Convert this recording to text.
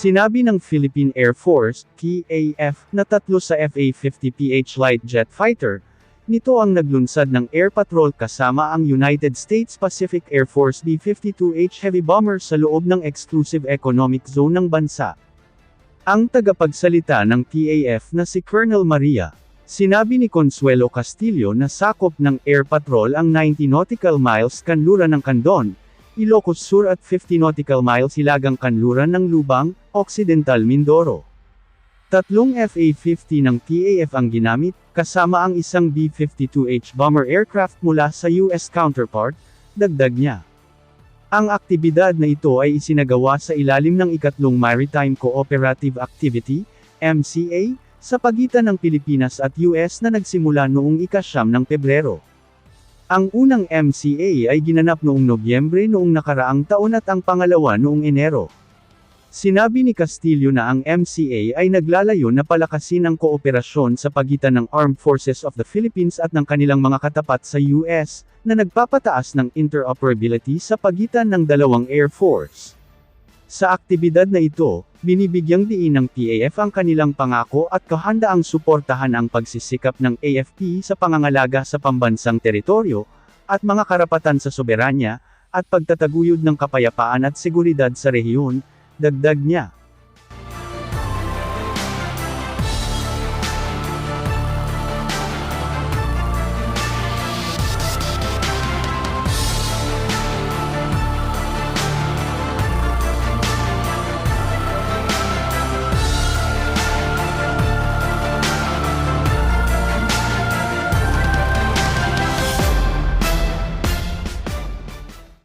Sinabi ng Philippine Air Force, PAF, na tatlo sa FA-50PH light jet fighter, nito ang naglunsad ng air patrol kasama ang United States Pacific Air Force B-52H heavy bomber sa loob ng exclusive economic zone ng bansa. Ang tagapagsalita ng PAF na si Colonel Maria, sinabi ni Consuelo Castillo na sakop ng air patrol ang 90 nautical miles kanluran ng Candon, Ilocos Sur at 50 nautical miles hilagang kanluran ng Lubang, Occidental Mindoro. Tatlong FA-50 ng PAF ang ginamit, kasama ang isang B-52H bomber aircraft mula sa US counterpart, dagdag niya. Ang aktibidad na ito ay isinagawa sa ilalim ng ikatlong Maritime Cooperative Activity, MCA, sa pagitan ng Pilipinas at US na nagsimula noong ikasyam ng Pebrero. Ang unang MCA ay ginanap noong Nobyembre noong nakaraang taon at ang pangalawa noong Enero. Sinabi ni Castillo na ang MCA ay naglalayo na palakasin ang kooperasyon sa pagitan ng Armed Forces of the Philippines at ng kanilang mga katapat sa US, na nagpapataas ng interoperability sa pagitan ng dalawang Air Force. Sa aktibidad na ito, binibigyang diin ng PAF ang kanilang pangako at kahandaang suportahan ang pagsisikap ng AFP sa pangangalaga sa pambansang teritoryo, at mga karapatan sa soberanya, at pagtataguyod ng kapayapaan at seguridad sa rehiyon, dagdag niya.